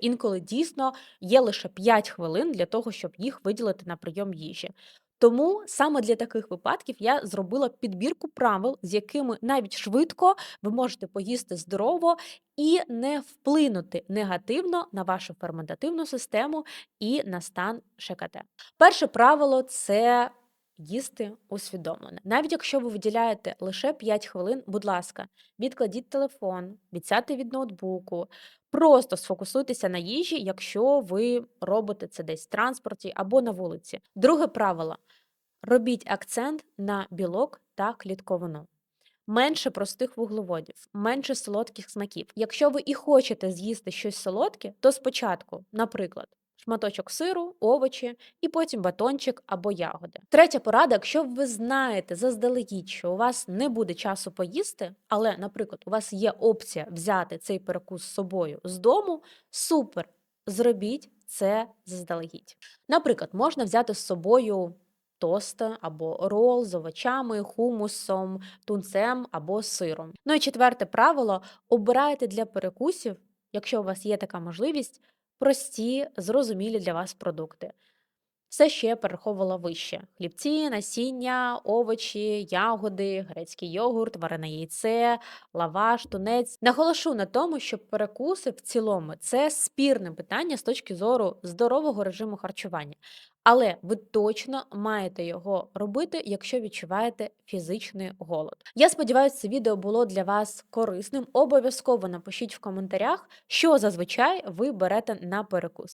Інколи дійсно є лише 5 хвилин для того, щоб їх виділити на прийом їжі. Тому саме для таких випадків я зробила підбірку правил, з якими навіть швидко ви можете поїсти здорово і не вплинути негативно на вашу ферментативну систему і на стан ШКТ. Перше правило це їсти усвідомлено. Навіть якщо ви виділяєте лише 5 хвилин, будь ласка, відкладіть телефон, відсядьте від ноутбуку, просто сфокусуйтеся на їжі, якщо ви робите це десь в транспорті або на вулиці. Друге правило: робіть акцент на білок та клітковину. Менше простих вуглеводів, менше солодких смаків. Якщо ви і хочете з'їсти щось солодке, то спочатку, наприклад, шматочок сиру, овочі і потім батончик або ягоди. Третя порада: якщо ви знаєте заздалегідь, що у вас не буде часу поїсти, але, наприклад, у вас є опція взяти цей перекус з собою з дому, супер! Зробіть це заздалегідь. Наприклад, можна взяти з собою тост або рол з овочами, хумусом, тунцем або сиром. Ну і четверте правило: обирайте для перекусів, якщо у вас є така можливість, прості, зрозумілі для вас продукти. Все ще я перераховувала вище: хлібці, насіння, овочі, ягоди, грецький йогурт, варене яйце, лаваш, тунець. Наголошу на тому, що перекуси в цілому це спірне питання з точки зору здорового режиму харчування. Але ви точно маєте його робити, якщо відчуваєте фізичний голод. Я сподіваюся, це відео було для вас корисним. Обов'язково напишіть в коментарях, що зазвичай ви берете на перекус.